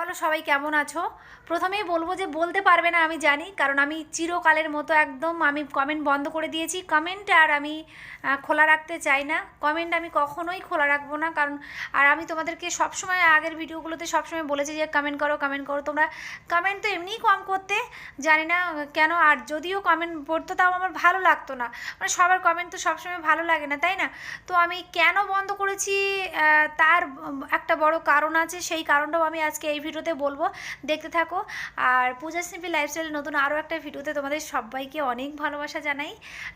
বলো সবাই কেমন আছো? প্রথমেই বলব যে বলতে পারবে না আমি জানি, কারণ আমি চিরকালের মতো একদম আমি কমেন্ট বন্ধ করে দিয়েছি। কমেন্ট আর আমি খোলা রাখতে চাই না। কমেন্ট আমি কখনোই খোলা রাখব না, কারণ, আর আমি তোমাদেরকে সবসময় আগের ভিডিওগুলোতে সবসময় বলেছি যে কমেন্ট করো কমেন্ট করো। তোমরা কমেন্ট তো এমনিই কম করতে জানি না কেন, আর যদিও কমেন্ট পড়তো তাও আমার ভালো লাগতো না। মানে সবার কমেন্ট তো সবসময় ভালো লাগে না, তাই না? তো আমি কেন বন্ধ করেছি তার একটা বড় কারণ আছে, সেই কারণটাও আমি আজকে এই ভিডিওতে বলব, দেখতে থাকো। আর পূজা সিম্পি লাইফস্টাইল নতুন আরও একটা ভিডিওতে তোমাদের সবাইকে অনেক ভালোবাসা জানাই।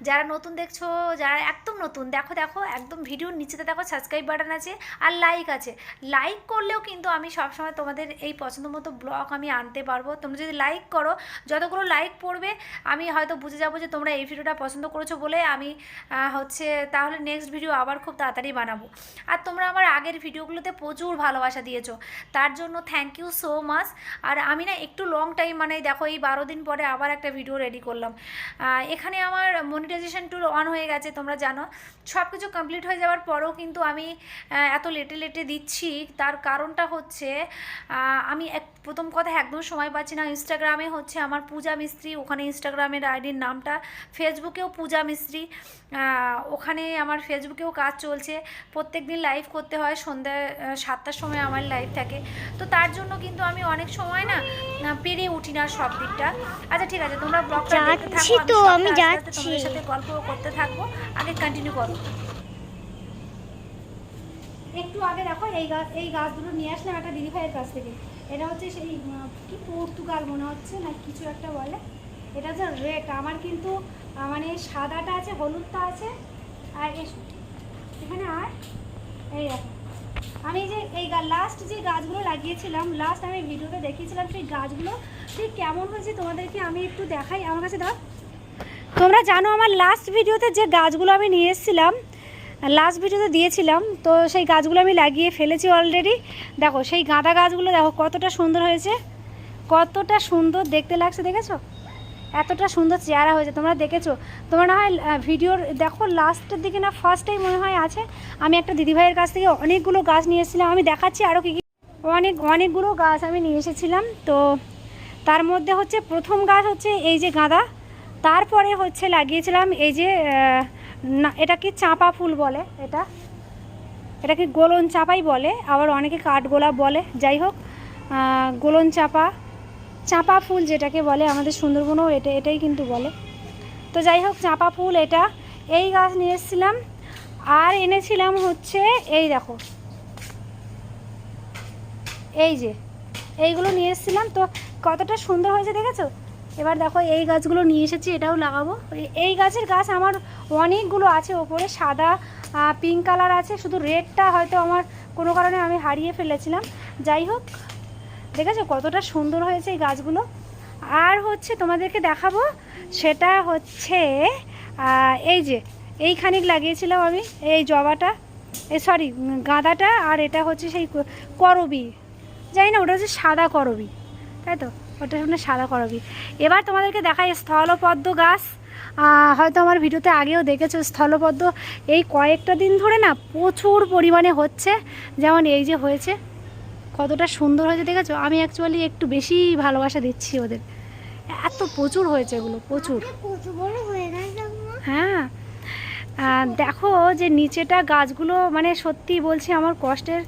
যারা নতুন দেখছ, যারা একদম নতুন, দেখো দেখো, একদম ভিডিওর নিচেতে দেখো সাবস্ক্রাইব বাটন আছে আর লাইক আছে। লাইক করলেও কিন্তু আমি সবসময় তোমাদের এই পছন্দ মতো ব্লগ আমি আনতে পারব। তোমরা যদি লাইক করো, যতগুলো লাইক পড়বে, আমি হয়তো বুঝে যাব যে তোমরা এই ভিডিওটা পছন্দ করেছ বলে আমি হচ্ছে তাহলে নেক্সট ভিডিও আবার খুব তাড়াতাড়ি বানাবো। আর তোমরা আমার আগের ভিডিওগুলোতে প্রচুর ভালোবাসা দিয়েছ। তার জন্য থ্যাংক ইউ সো মাচ আর আমি না একটু লং টাইম মানে দেখো এই বারো দিন পরে আবার একটা ভিডিও রেডি করলাম। এখানে আমার মনিটাইজেশন টুল অন হয়ে গেছে, তোমরা জানো। সব কিছু কমপ্লিট হয়ে যাওয়ার পরেও কিন্তু আমি এত লেটে লেটে দিচ্ছি। তার কারণটা হচ্ছে আমি এক, প্রথম কথা একদম সময় পাচ্ছি না। ইনস্টাগ্রামে হচ্ছে আমার পূজা মিস্ত্রি, ওখানে ইনস্টাগ্রামের আইডির নামটা। ফেসবুকেও পূজা মিস্ত্রি। ওখানে আমার ফেসবুকেও কাজ চলছে। প্রত্যেক দিন লাইভ করতে হয়। সন্ধ্যা সাতটার সময় আমার লাইভ থাকে। তো তার জন্য কিন্তু আমি অনেক সময় না পেরে উঠি না সব দিকটা আচ্ছা ঠিক আছে তোমরা ব্লগটা দেখতে থাকো তো, আমি যাচ্ছি। তোমাদের সাথে গল্প করতে থাকব। আগে কন্টিনিউ করো। একটু আগে দেখো এই গাছ এই গাছগুলো নিয়ে আসলাম একটা দিদি ভাইয়ের কাছ থেকে। এটা হচ্ছে সেই কি পর্তুগাল মনে হচ্ছে না কিছু একটা বলে। এটা হচ্ছে রেড আমার কিন্তু মানে সাদাটা আছে হলুদটা আছে আর এস- এখানে আর এই দেখো। আমি যে এই লাস্ট যে গাছগুলো লাগিয়েছিলাম লাস্ট আমি ভিডিওতে দেখিয়েছিলাম সেই গাছগুলো, ঠিক কেমন হয়েছে তোমাদেরকে আমি একটু দেখাই আমার কাছে, দাও। তোমরা জানো আমার লাস্ট ভিডিওতে যে গাছগুলো আমি নিয়ে এসেছিলাম লাস্ট ভিডিওতে দিয়েছিলাম, তো সেই গাছগুলো আমি লাগিয়ে ফেলেছি অলরেডি দেখো, সেই গাঁদা গাছগুলো, দেখো কতটা সুন্দর হয়েছে, কতটা সুন্দর দেখতে লাগছে, দেখেছ? এতটা সুন্দর চেহারা হয়েছে। তোমরা দেখেছ? তোমরা না হয় ভিডিওর, দেখো লাস্টের দিকে না ফার্স্টেই মনে হয় আছে। আমি একটা দিদিভাইয়ের কাছ থেকে অনেকগুলো গাছ নিয়ে এসেছিলাম। আমি দেখাচ্ছি আরও কী কী। অনেক, অনেকগুলো গাছ আমি নিয়ে এসেছিলাম। তো তার মধ্যে হচ্ছে, প্রথম গাছ হচ্ছে এই যে গাঁদা। তারপরে হচ্ছে লাগিয়েছিলাম এই যে না, এটা কি চাঁপা ফুল বলে এটা? এটাকে গোলন চাপাই বলে? আবার অনেকে কাঠগোলাপ বলে। যাই হোক গোলন চাপা। চাঁপা ফুল যেটাকে বলে, আমাদের সুন্দরবনও এটা, এটাই কিন্তু বলে। তো যাই হোক, চাঁপা ফুল এটা। এই গাছ নিয়ে এসেছিলাম, আর এনেছিলাম হচ্ছে এই দেখো। এই যে, এইগুলো নিয়ে এসেছিলাম। তো কতটা সুন্দর হয়েছে দেখেছ? এবার দেখো, এই গাছগুলো নিয়ে এসেছি, এটাও লাগাবো। এই- গাছের গাছ আমার অনেকগুলো আছে, ওপরে সাদা পিঙ্ক কালার আছে। শুধু রেডটা হয়তো আমার কোনো কারণে আমি হারিয়ে ফেলেছিলাম। যাই হোক দেখেছ কতটা সুন্দর হয়েছে এই গাছগুলো। আর হচ্ছে তোমাদেরকে দেখাবো, সেটা হচ্ছে এই যে এই খানিক লাগিয়েছিলাম আমি, এই জবাটা, এই সরি গাঁদাটা, আর এটা হচ্ছে সেই করবি। জানি না, ওটা হচ্ছে সাদা করবি, তাই তো? ওটা হচ্ছে সাদা করবি। এবার তোমাদেরকে দেখাই স্থলপদ্ম গাছ। হয়তো আমার ভিডিওতে আগেও দেখেছ স্থলপদ্ম। এই কয়েকটা দিন ধরে না প্রচুর পরিমাণে হচ্ছে, যেমন এই যে হয়েছে কতটা সুন্দর হয়েছে দেখেছ? আমি অ্যাকচুয়ালি একটু বেশি ভালোবাসা দিচ্ছি ওদের। এত প্রচুর হয়েছে এগুলো প্রচুর। হয়ে। হ্যাঁ। দেখো যে নিচেটা গাছগুলো মানে সত্যি বলছি আমার কষ্টের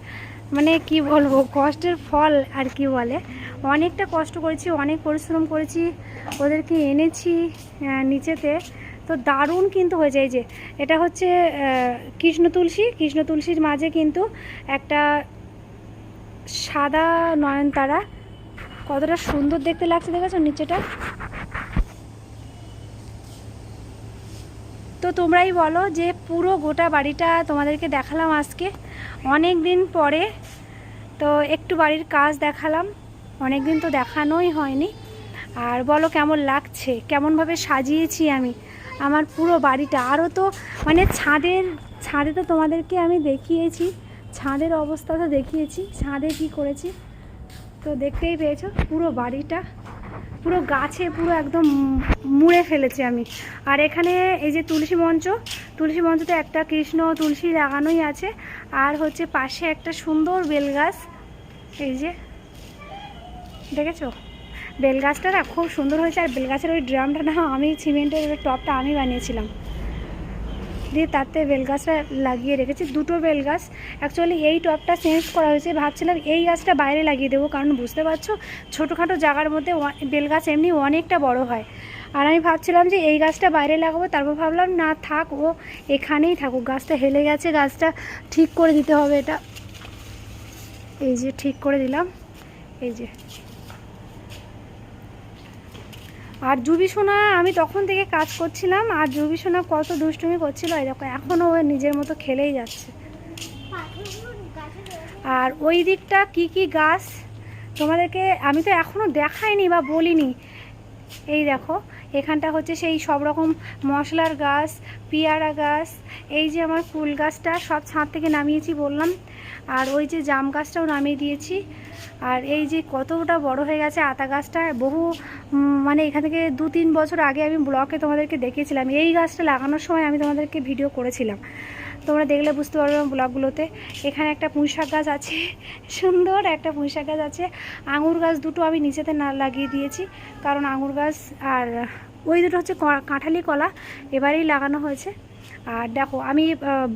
মানে কি বলব কষ্টের ফল আর কি বলে। অনেকটা কষ্ট করেছি অনেক পরিশ্রম করেছি ওদেরকে এনেছি নিচেতে। তো দারুণ কিন্তু হয়ে যায় যে এটা হচ্ছে কৃষ্ণ তুলসী। কৃষ্ণ তুলসীর মাঝে কিন্তু একটা সাদা নয়নতারা কতটা সুন্দর দেখতে লাগছে দেখেছ নিচেটা? তো তোমরাই বলো যে পুরো গোটা বাড়িটা তোমাদেরকে দেখালাম আজকে। অনেক দিন পরে তো একটু বাড়ির কাজ দেখালাম, অনেক দিন তো দেখানোই হয়নি। আর বলো কেমন লাগছে? কেমনভাবে সাজিয়েছি আমি? আমার পুরো বাড়িটা। আরও তো মানে ছাদের, ছাদে তো তোমাদেরকে আমি দেখিয়েছি। ছাদের অবস্থা তো দেখিয়েছি, ছাদে কি করেছি? তো দেখতেই পেয়েছ, পুরো বাড়িটা, পুরো গাছে পুরো একদম মুড়ে ফেলেছি আমি। আর এখানে এই যে তুলসী মঞ্চ, তুলসী মঞ্চতে একটা কৃষ্ণ তুলসী লাগানোই আছে। আর হচ্ছে পাশে একটা সুন্দর বেল গাছ এই যে, দেখেছ? বেলগাছটা না খুব সুন্দর হয়েছে, আর বেলগাছের ওই ড্রামটা না আমি, সিমেন্টের টপটা আমি বানিয়েছিলাম। দিয়ে তাতে বেলগাছটা লাগিয়ে রেখেছি। দুটো বেলগাছ অ্যাকচুয়ালি এই টপটা চেঞ্জ করা হয়েছে। ভাবছিলাম এই গাছটা বাইরে লাগিয়ে দেবো, কারণ বুঝতে পারছ, ছোটোখাটো জায়গার মধ্যে বেলগাছ এমনি অনেকটা বড় হয়। আর আমি ভাবছিলাম যে এই গাছটা বাইরে লাগাবো, তারপর ভাবলাম না, থাক, ও এখানেই থাকুক। গাছটা হেলে গেছে, গাছটা ঠিক করে দিতে হবে এটা। এই যে ঠিক করে দিলাম। এই যে আর জুবি সোনা, আমি তখন থেকে কাজ করছিলাম, আর জুবি সোনা কত দুষ্টুমি করছিল, এই দেখো এখনও ও নিজের মতো খেলেই যাচ্ছে। আর ওই দিকটা কি কি গাছ, তোমাদেরকে আমি তো এখনও দেখাইনি বা বলিনি। এই দেখো, এখানটা হচ্ছে সেই সব রকম মশলার গাছ, পিয়ারা গাছ, এই যে আমার ফুল গাছটা, সব ছাদ থেকে নামিয়েছি বললাম। আর ওই যে জাম গাছটাও নামিয়ে দিয়েছি। আর এই যে কতটা বড় হয়ে গেছে আতা গাছটা, বহু মানে এখান থেকে দু তিন বছর আগে আমি ব্লকে তোমাদেরকে দেখিয়েছিলাম, এই গাছটা লাগানোর সময় আমি তোমাদেরকে ভিডিও করেছিলাম। তোমরা দেখলে বুঝতে পারবে ব্লগগুলোতে। এখানে একটা পুঁইশাক গাছ আছে, সুন্দর একটা পুঁইশাক গাছ আছে। আঙুর গাছ দুটো আমি নিচেতে না লাগিয়ে দিয়েছি, কারণ আঙুর গাছ আর ওই দুটো হচ্ছে কাঁঠালি কলা, এবারেই লাগানো হয়েছে। আর দেখো, আমি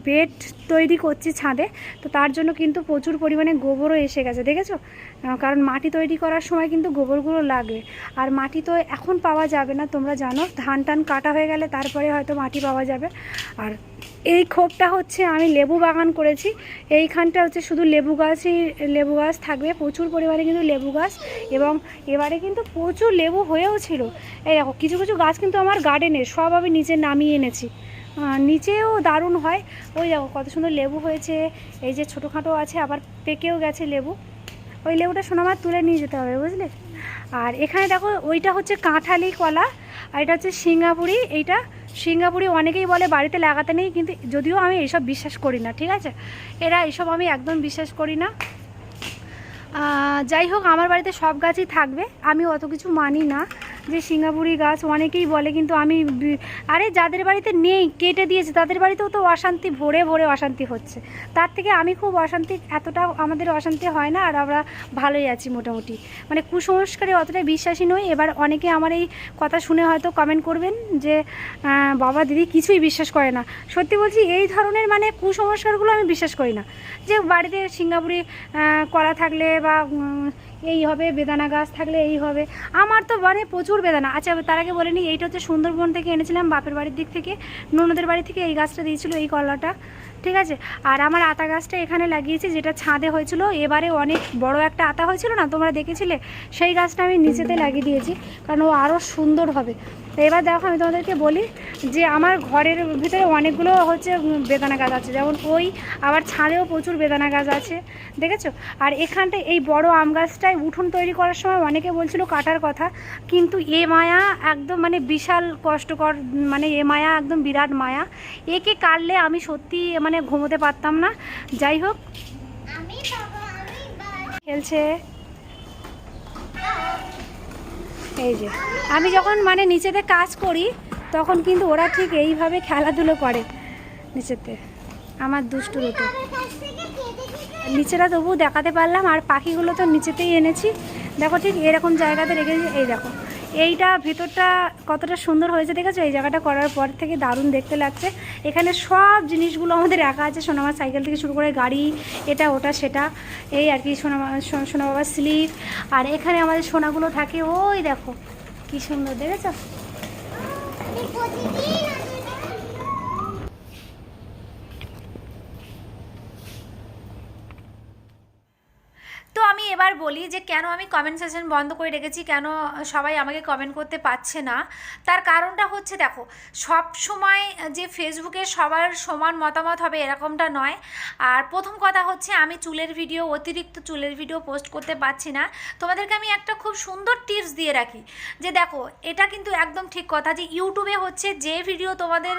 বেড তৈরি করছি ছাদে, তো তার জন্য কিন্তু প্রচুর পরিমাণে গোবরও এসে গেছে, দেখেছ? কারণ মাটি তৈরি করার সময় কিন্তু গোবরগুলো লাগবে আর মাটি তো এখন পাওয়া যাবে না, তোমরা জানো ধান টান কাটা হয়ে গেলে তারপরে হয়তো মাটি পাওয়া যাবে। আর এই খোপটা হচ্ছে, আমি লেবু বাগান করেছি, এইখানটা হচ্ছে শুধু লেবু গাছই, লেবু গাছ থাকবে, প্রচুর পরিমাণে কিন্তু লেবু গাছ, এবং এবারে কিন্তু প্রচুর লেবু হয়েও ছিল। এই দেখো, কিছু কিছু গাছ কিন্তু আমার গার্ডেনে সব আমি নিচে নামিয়ে এনেছি। নিচেও দারুণ হয়। ওই দেখো কত সুন্দর লেবু হয়েছে। এই যে ছোটোখাটো আছে, আবার পেকেও গেছে লেবু। ওই লেবুটা সোনামার তুলে নিয়ে যেতে হবে, বুঝলে? আর এখানে দেখো, ওইটা হচ্ছে কাঁঠালি কলা, আর এটা হচ্ছে সিঙ্গাপুরি। এইটা সিঙ্গাপুরি অনেকেই বলে বাড়িতে লাগাতে নেই, কিন্তু যদিও আমি এইসব বিশ্বাস করি না, ঠিক আছে? এরা এসব আমি একদম বিশ্বাস করি না। যাই হোক, আমার বাড়িতে সব গাছই থাকবে। আমি অত কিছু মানি না। যে সিঙ্গাপুরি গাছ অনেকেই বলে, কিন্তু আমি আরে যাদের বাড়িতে নেই, কেটে দিয়েছে, তাদের বাড়িতেও তো অশান্তি, ভরে ভরে অশান্তি হচ্ছে। তার থেকে আমি খুব অশান্তি এতটা আমাদের অশান্তি হয় না, আর আমরা ভালোই আছি মোটামুটি। মানে কুসংস্কারে অতটা বিশ্বাসী নই। এবার অনেকে আমার এই কথা শুনে হয়তো কমেন্ট করবেন যে বাবা, দিদি কিছুই বিশ্বাস করে না। সত্যি বলছি, এই ধরনের মানে কুসংস্কারগুলো আমি বিশ্বাস করি না। যে বাড়িতে সিঙ্গাপুরি করা থাকলে বা এই হবে, বেদানা গাছ থাকলে এই হবে। আমার তো মানে প্রচুর বেদানা। আচ্ছা তার আগে বলে নিই এইটা হচ্ছে সুন্দরবন থেকে এনেছিলাম, বাপের বাড়ির দিক থেকে। ননদের বাড়ি থেকে এই গাছটা দিয়েছিল, এই কলাটা, ঠিক আছে? আর আমার আতা গাছটা এখানে লাগিয়েছি, যেটা ছাদে হয়েছিল। এবারে অনেক বড় একটা আতা হয়েছিল না, তোমরা দেখেছিলে? সেই গাছটা আমি নিচেতে লাগিয়ে দিয়েছি, কারণ ও আরও সুন্দর হবে। তো এবার দেখো আমি তোমাদেরকে বলি যে আমার ঘরের ভিতরে অনেকগুলো হচ্ছে বেদানা গাছ আছে। যেমন ওই আবার ছাদেও প্রচুর বেদানা গাছ আছে। দেখেছ? আর এখানটায় এই বড় আম গাছটায় উঠোন তৈরি করার সময় অনেকে বলছিল কাটার কথা। কিন্তু এ মায়া একদম মানে বিশাল কষ্টকর মানে এ মায়া একদম বিরাট মায়া। একে কাটলে আমি সত্যি মানে ঘুমোতে পারতাম না। যাই হোক। খেলছে। এই যে, আমি যখন মানে নিচেতে কাজ করি, তখন কিন্তু ওরা ঠিক এইভাবে খেলাধুলো করে নিচেতে, আমার দুষ্টু দুটো নিচেরা তবু দেখাতে পারলাম, আর পাখিগুলো তো নিচেতেই এনেছি। দেখো ঠিক এরকম জায়গাতে রেখেছি, এই দেখো। এইটা ভেতরটা কতটা সুন্দর হয়েছে দেখেছ? এই জায়গাটা করার পর থেকে দারুণ দেখতে লাগছে। এখানে সব জিনিসগুলো আমাদের রাখা আছে। সোনামার সাইকেল থেকে শুরু করে গাড়ি, এটা, ওটা, সেটা। এই আর কি সোনামা সোনা বাবার স্লিপ। আর এখানে আমাদের সোনাগুলো থাকে, ওই দেখো, কি সুন্দর, দেখেছ? এবার বলি যে কেন আমি কমেন্ট সেশন বন্ধ করে রেখেছি, কেন সবাই আমাকে কমেন্ট করতে পারছে না, তার কারণটা হচ্ছে দেখো, সব সময় যে ফেসবুকে সবার সমান মতামত হবে এরকমটা নয়। আর প্রথম কথা হচ্ছে আমি চুলের ভিডিও অতিরিক্ত চুলের ভিডিও পোস্ট করতে পারছি না। তোমাদেরকে আমি একটা খুব সুন্দর টিপস দিয়ে রাখি, যে দেখো, এটা কিন্তু একদম ঠিক কথা যে ইউটিউবে হচ্ছে যে ভিডিও তোমাদের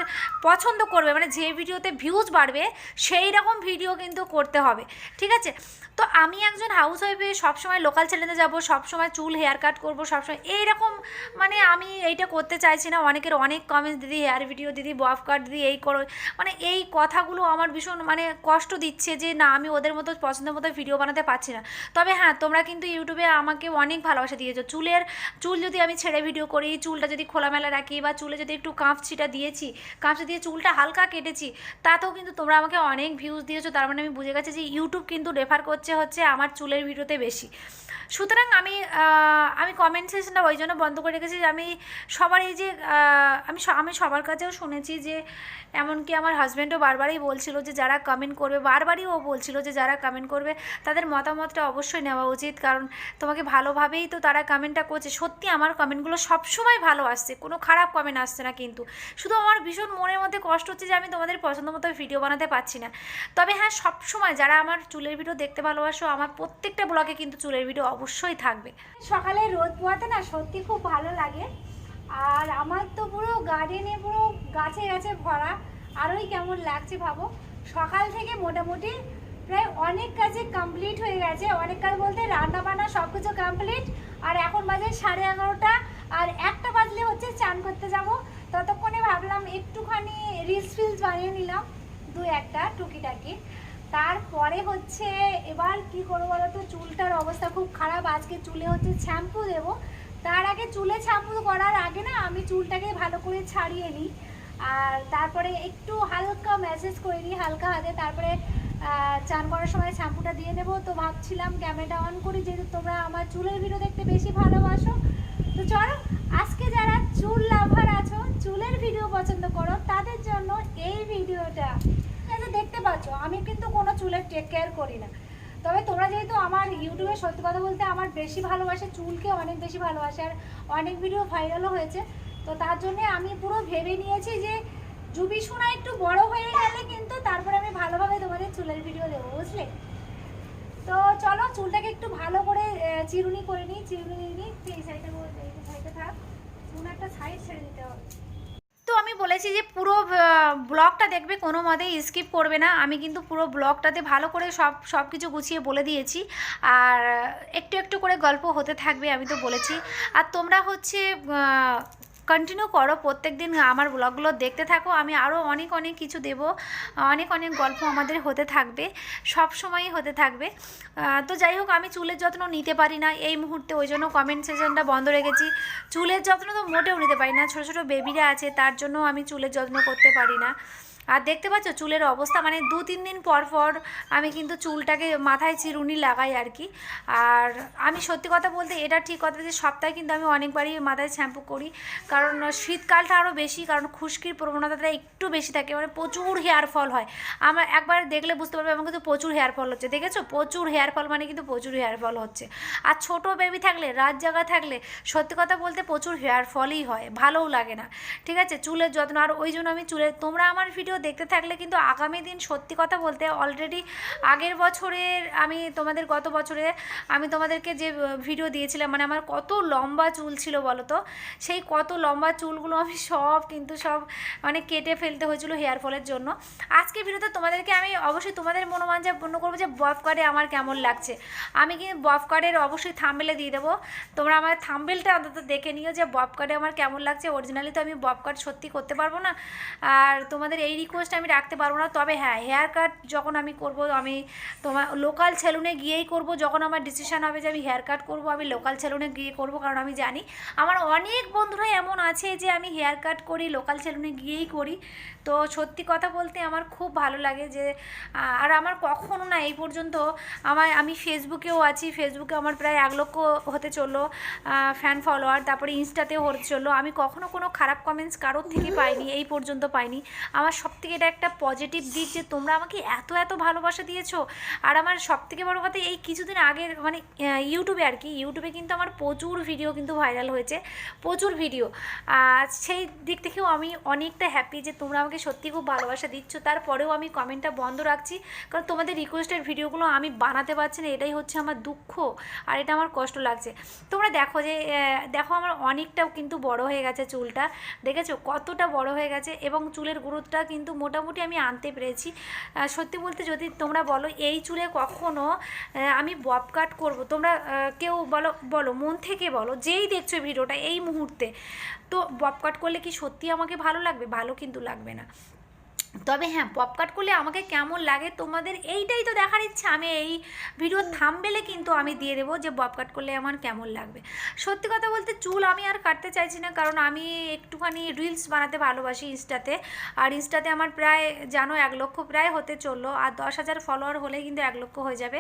পছন্দ করবে মানে যে ভিডিওতে ভিউজ বাড়বে, সেই রকম ভিডিও কিন্তু করতে হবে, ঠিক আছে? তো আমি একজন হাউস ওয়াইফের সবসময় লোকাল চ্যানেলে যাব, সবসময় চুল হেয়ার কাট করব, সবসময় এইরকম মানে আমি এইটা করতে চাইছি না। অনেকের অনেক কমেন্টস দিদি হেয়ার ভিডিও দিদি বফ কাট দিদি, এই করো। মানে এই কথাগুলো আমার ভীষণ মানে কষ্ট দিচ্ছে যে, না, আমি ওদের মতো, পছন্দের মতো ভিডিও বানাতে পারছি না। তবে হ্যাঁ তোমরা কিন্তু ইউটিউবে আমাকে অনেক ভালোবাসা দিয়েছ। চুলের, চুল যদি আমি ছেড়ে ভিডিও করি, চুলটা যদি খোলামেলা রাখি বা চুলে যদি একটু কাঁপছিটা দিয়েছি, কাঁপছি দিয়ে চুলটা হালকা কেটেছি, তাতেও কিন্তু তোমরা আমাকে অনেক ভিউজ দিয়েছ। তার মানে আমি বুঝে গেছি যে, ইউটিউব কিন্তু রেফার করছে হচ্ছে আমার চুলের ভিডিওতে বেশি। সুতরাং আমি আমি কমেন্ট সেকশনটা ওই জন্য বন্ধ করে রেখেছি যে আমি সবার এই যে আমি আমি সবার কাছেও শুনেছি যে এমনকি আমার হাজব্যান্ডও বারবারই বলছিল যে যারা কমেন্ট করবে, বারবারই ও বলছিল যে যারা কমেন্ট করবে তাদের মতামতটা অবশ্যই নেওয়া উচিত। কারণ তোমাকে ভালোভাবেই তো তারা কমেন্টটা করছে। সত্যি আমার কমেন্টগুলো সবসময় ভালো আসছে। কোনো খারাপ কমেন্ট আসছে না কিন্তু। শুধু আমার ভীষণ মনের মধ্যে কষ্ট হচ্ছে যে আমি তোমাদের পছন্দ মতো ভিডিও বানাতে পারছি না। তবে হ্যাঁ সবসময় যারা আমার চুলের ভিডিও দেখতে ভালোবাসো, আমার প্রত্যেকটা ব্লগে কিন্তু চুলের ভিডিও অবশ্যই থাকবে। সকালে রোদ পোয়াতে না সত্যি খুব ভালো লাগে। আর আমার তো পুরো গার্ডেনে পুরো গাছে গাছে ভরা। আরোই কেমন লাগছে ভাবো? সকাল থেকে মোটামুটি প্রায় অনেক কাজে কমপ্লিট হয়ে গেছে। অনেক কাজ বলতে রান্না বান্না সব কিছু কমপ্লিট আর এখন বাজে সাড়ে এগারোটা। আর একটা বাজলে হচ্ছে চান করতে যাব। ততক্ষণে ভাবলাম একটুখানি রিলস ফিলস বানিয়ে নিলাম। দু একটা টুকিটাকি। তারপরে হচ্ছে এবার কি করব বলো তো চুলটার অবস্থা খুব খারাপ। আজকে চুলে হচ্ছে শ্যাম্পু দেবো। তার আগে চুলে শ্যাম্পু করার আগে না আমি চুলটাকে ভালো করে ছাড়িয়ে নিই। আর তারপরে একটু হালকা ম্যাসেজ করে নিই হালকা হাতে। তারপরে চান করার সময় শ্যাম্পুটা দিয়ে নেব তো ভাবছিলাম ক্যামেরাটা অন করি, যেহেতু তোমরা আমার চুলের ভিডিও দেখতে বেশি ভালোবাসো। তো চলো, আজকে যারা চুল লাভার আছো, চুলের ভিডিও পছন্দ করো, তাদের জন্য এই যে আমি কিন্তু কোনো চুলের টেক কেয়ার করি না। তবে তোমরা যেহেতু আমার ইউটিউবে সত্যি কথা বলতে আমার বেশি ভালোবাসে চুলকে, অনেক বেশি ভালোবাসে, আর অনেক ভিডিও ভাইরালও হয়েছে, তো তার জন্যে আমি পুরো ভেবে নিয়েছি যে জুবি সোনা একটু বড় হয়ে গেলে কিন্তু তারপরে আমি ভালোভাবে তোমাদের চুলের ভিডিও দেবো, বুঝলে? তো চলো চুলটাকে একটু ভালো করে চিরুনি করে নিই, চিরুনি নিই। এই সাইডে এই সাইডে থাক। চুল একটা সাইড ছেড়ে দিতে হবে। বলেছি যে পুরো ব্লগটা দেখবে, কোনো মতেই স্কিপ করবে না। আমি কিন্তু পুরো ব্লগটাতে ভালো করে সব সব কিছু গুছিয়ে বলে দিয়েছি। আর একটু একটু করে গল্প হতে থাকবে, আমি তো বলেছি। আর তোমরা হচ্ছে কন্টিনিউ করো প্রত্যেক দিন আমার ব্লগগুলো দেখতে থাকো। আমি আরও অনেক অনেক কিছু দেব। অনেক অনেক গল্প আমাদের হতে থাকবে, সব সময়ই হতে থাকবে। তো যাই হোক, আমি চুলের যত্ন নিতে পারি না এই মুহূর্তে, ওই জন্য কমেন্ট সেশনটা বন্ধ রেখেছি। চুলের যত্ন তো মোটেও নিতে পারি না। ছোটো ছোটো বেবিরা আছে, তার জন্য আমি চুলের যত্ন করতে পারি না। আর দেখতে পাচ্ছ, চুলের অবস্থা মানে দু তিন দিন পর পর আমি কিন্তু চুলটাকে মাথায় চিরুনি লাগাই আর কি। আর আমি সত্যি কথা বলতে, এটা ঠিক কথা যে সপ্তাহে কিন্তু আমি অনেকবারই মাথায় শ্যাম্পু করি। কারণ শীতকালটা আরও বেশি, কারণ খুশকির প্রবণতাটা একটু বেশি থাকে মানে প্রচুর হেয়ার ফল হয়। আমার একবার দেখলে বুঝতে পারবে, আমার কিন্তু প্রচুর হেয়ার ফল হচ্ছে, দেখেছ? প্রচুর হেয়ার ফল মানে কিন্তু প্রচুর হেয়ার ফল হচ্ছে। আর ছোট বেবি থাকলে, রাত জায়গা থাকলে, সত্যি কথা বলতে প্রচুর হেয়ার ফলই হয়, ভালোও লাগে না। ঠিক আছে? চুলের যত্ন, আর ওই জন্য আমি চুলের, তোমরা আমার ভিডিও দেখতে থাকলে কিন্তু আগামী দিন সত্যি কথা বলতে অলরেডি আগের বছরের আমি তোমাদের গত বছরে আমি তোমাদেরকে যে ভিডিও দিয়েছিলাম মানে আমার কত লম্বা চুল ছিল বলো তো? সেই কত লম্বা চুলগুলো আমি সব কিন্তু সব মানে কেটে ফেলতে হয়েছিল হেয়ার ফলের জন্য। আজকে ভিডিওতে তোমাদেরকে আমি অবশ্যই তোমাদের মনোমান মনোমাঞ্জা পূর্ণ করব যে বফ কার্ডে আমার কেমন লাগছে। আমি কিন্তু বফ কার্ডের অবশ্যই থাম্বেলে দিয়ে দেবো। তোমরা আমার থাম্বেলটা অন্তত দেখে নিও যে বব কার্ডে আমার কেমন লাগছে। অরিজিনালি তো আমি বব কাট সত্যি করতে পারব না। আর তোমাদের এই রিকোয়েস্ট আমি রাখতে পারব না। তবে হ্যাঁ হেয়ার কাট যখন আমি করব, আমি তোমার লোকাল সেলুনে গিয়েই করব। যখন আমার ডিসিশান হবে যে আমি হেয়ার কাট করব, আমি লোকাল সেলুনে গিয়ে করব, কারণ আমি জানি আমার অনেক বন্ধুরা এমন আছে যে আমি হেয়ার কাট করি লোকাল সেলুনে গিয়েই করি। তো সত্যি কথা বলতে আমার খুব ভালো লাগে যে আর আমার কখনো না এই পর্যন্ত আমার, আমি ফেসবুকেও আছি। ফেসবুকে আমার প্রায় এক লক্ষ হতে চলল ফ্যান ফলোয়ার তারপরে ইনস্টাতেও হতে চলল। আমি কখনো কোনো খারাপ কমেন্টস কারোর থেকে পাইনি, এই পর্যন্ত পাইনি। আমার সব থেকে এটা একটা পজিটিভ দিক যে তোমরা আমাকে এত এত ভালোবাসা দিয়েছ। আর আমার সব থেকে বড় কথা এই কিছুদিন আগে মানে ইউটিউবে আর কি ইউটিউবে কিন্তু আমার প্রচুর ভিডিও কিন্তু ভাইরাল হয়েছে, প্রচুর ভিডিও আর সেই দিক থেকেও আমি অনেকটা হ্যাপি যে তোমরা আমাকে সত্যি খুব ভালোবাসা দিচ্ছ। তারপরেও আমি কমেন্টটা বন্ধ রাখছি, কারণ তোমাদের রিকোয়েস্টের ভিডিওগুলো আমি বানাতে পারছি না, এটাই হচ্ছে আমার দুঃখ, আর এটা আমার কষ্ট লাগছে। তোমরা দেখো যে দেখো আমার অনেকটাও কিন্তু বড় হয়ে গেছে চুলটা, দেখেছ? কতটা বড় হয়ে গেছে এবং চুলের গ্রোথটা কিন্তু কিন্তু মোটামুটি আমি আনতে পেরেছি। সত্যি বলতে যদি তোমরা বলো, এই চুলে কখনো আমি বব কাট করব। তোমরা কেউ বলো বলো, মন থেকে বলো, যেই দেখছ ভিডিওটা এই মুহূর্তে। তো বব কাট করলে কি সত্যি আমাকে ভালো লাগবে? ভালো কিন্তু লাগবে না। তবে হ্যাঁ পপকাট করলে আমাকে কেমন লাগে তোমাদের এইটাই তো দেখার ইচ্ছে। আমি এই ভিডিও থামবেলে কিন্তু আমি দিয়ে দেবো যে পপকাট করলে আমার কেমন লাগবে। সত্যি কথা বলতে চুল আমি আর কাটতে চাইছি না কারণ আমি একটুখানি রিলস বানাতে ভালোবাসি ইনস্টাতে। আর ইনস্টাতে আমার প্রায় জানো এক লক্ষ প্রায় হতে চলল। আর দশ হাজার ফলোয়ার হলে কিন্তু এক লক্ষ হয়ে যাবে।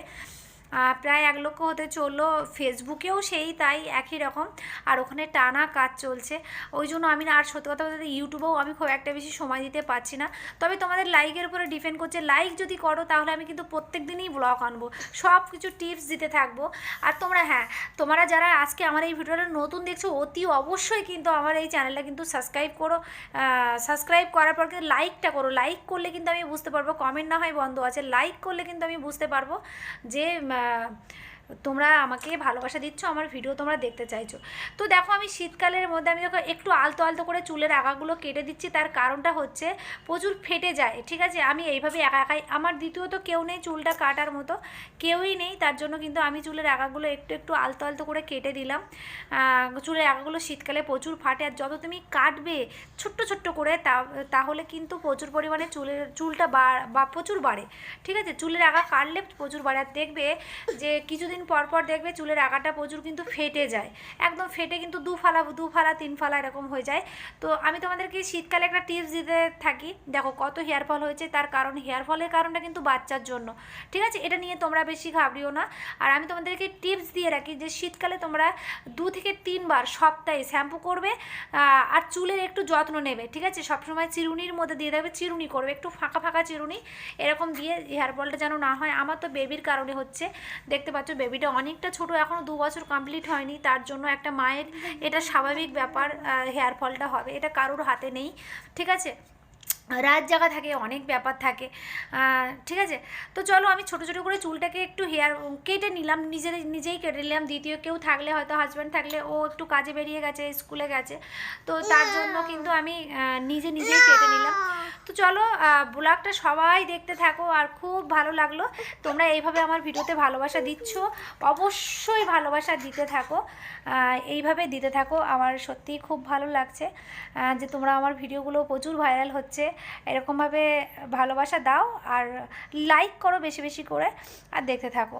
প্রায় এক লক্ষ হতে চলল। ফেসবুকেও সেই তাই একই রকম। আর ওখানে টানা কাজ চলছে। ওই জন্য আমি আর সত্যি কথা বলতে ইউটিউবেও আমি খুব একটা বেশি সময় দিতে পারছি না। তবে তোমাদের লাইকের উপরে ডিপেন্ড করছে। লাইক যদি করো, তাহলে আমি কিন্তু প্রত্যেক দিনই ব্লগ আনব। সব কিছু টিপস দিতে থাকব। আর তোমরা হ্যাঁ তোমরা যারা আজকে আমার এই ভিডিওটা নতুন দেখছ, অতি অবশ্যই কিন্তু আমার এই চ্যানেলটা কিন্তু সাবস্ক্রাইব করো। সাবস্ক্রাইব করার পর কিন্তু লাইকটা করো। লাইক করলে কিন্তু আমি বুঝতে পারব। কমেন্ট না হয় বন্ধ আছে। লাইক করলে কিন্তু আমি বুঝতে পারব যে Yeah. তোমরা আমাকে ভালোবাসা দিচ্ছ, আমার ভিডিও তোমরা দেখতে চাইছো। তো দেখো আমি শীতকালের মধ্যে আমি দেখো একটু আলতো আলতো করে চুলের আগাগুলো কেটে দিচ্ছি, তার কারণটা হচ্ছে প্রচুর ফেটে যায়, ঠিক আছে? আমি এইভাবে একা একাই, আমার দ্বিতীয়ত কেউ নেই চুলটা কাটার মতো, কেউই নেই, তার জন্য কিন্তু আমি চুলের আগাগুলো একটু একটু আলতো আলতো করে কেটে দিলাম। চুলের আগাগুলো শীতকালে প্রচুর ফাটে, আর যত তুমি কাটবে ছোট্ট ছোট্ট করে, তা- তাহলে কিন্তু প্রচুর পরিমাণে চুলের, চুলটা বা প্রচুর বাড়ে, ঠিক আছে? চুলের আগা কাটলে প্রচুর বাড়ে, আর দেখবে যে কিছুদিন পর পর দেখবে চুলের আগাটা প্রচুর কিন্তু ফেটে যায়। একদম ফেটে কিন্তু দু ফালা দু ফালা, তিন ফালা এরকম হয়ে যায়। তো আমি তোমাদেরকে শীতকালে একটা টিপস দিতে থাকি। দেখো কত হেয়ার ফল হয়েছে, তার কারণ হেয়ার ফলের কারণটা কিন্তু বাচ্চার জন্য। ঠিক আছে? এটা নিয়ে তোমরা বেশি ঘাবড়িও না। আর আমি তোমাদেরকে টিপস দিয়ে রাখি যে শীতকালে তোমরা দু থেকে তিনবার সপ্তাহে শ্যাম্পু করবে আর চুলের একটু যত্ন নেবে। ঠিক আছে? সবসময় চিরুনির মধ্যে দিয়ে দেবে, চিরুনি করবে। একটু ফাঁকা ফাঁকা চিরুনি এরকম দিয়ে হেয়ার ফলটা যেন না হয়। আমার তো বেবির কারণে হচ্ছে। দেখতে পাচ্ছ বেবিটা অনেকটা ছোট এখনও দু বছর কমপ্লিট হয়নি। তার জন্য একটা মায়ের এটা স্বাভাবিক ব্যাপার হেয়ার ফলটা হবে। এটা কারোর হাতে নেই, ঠিক আছে? রাত জাগা থাকে, অনেক ব্যাপার থাকে ঠিক আছে? তো চলো আমি ছোট ছোট করে চুলটাকে একটু হেয়ার কেটে নিলাম, নিজের, নিজেই কেটে নিলাম। দ্বিতীয় কেউ থাকলে হয়তো হাজব্যান্ড থাকলে ও একটু কাজে বেরিয়ে গেছে, স্কুলে গেছে। তো তার জন্য কিন্তু আমি নিজে, নিজেই কেটে নিলাম। তো চলো ব্লগটা সবাই দেখতে থাকো আর খুব ভালো লাগল। তোমরা এইভাবে আমার ভিডিওতে ভালোবাসা দিচ্ছ, অবশ্যই ভালোবাসা দিতে থাকো। এইভাবে দিতে থাকো, আমার সত্যিই খুব ভালো লাগছে যে তোমরা আমার ভিডিওগুলো প্রচুর ভাইরাল হচ্ছে। এরকমভাবে ভালোবাসা দাও আর লাইক করো বেশি বেশি করে আর দেখতে থাকো।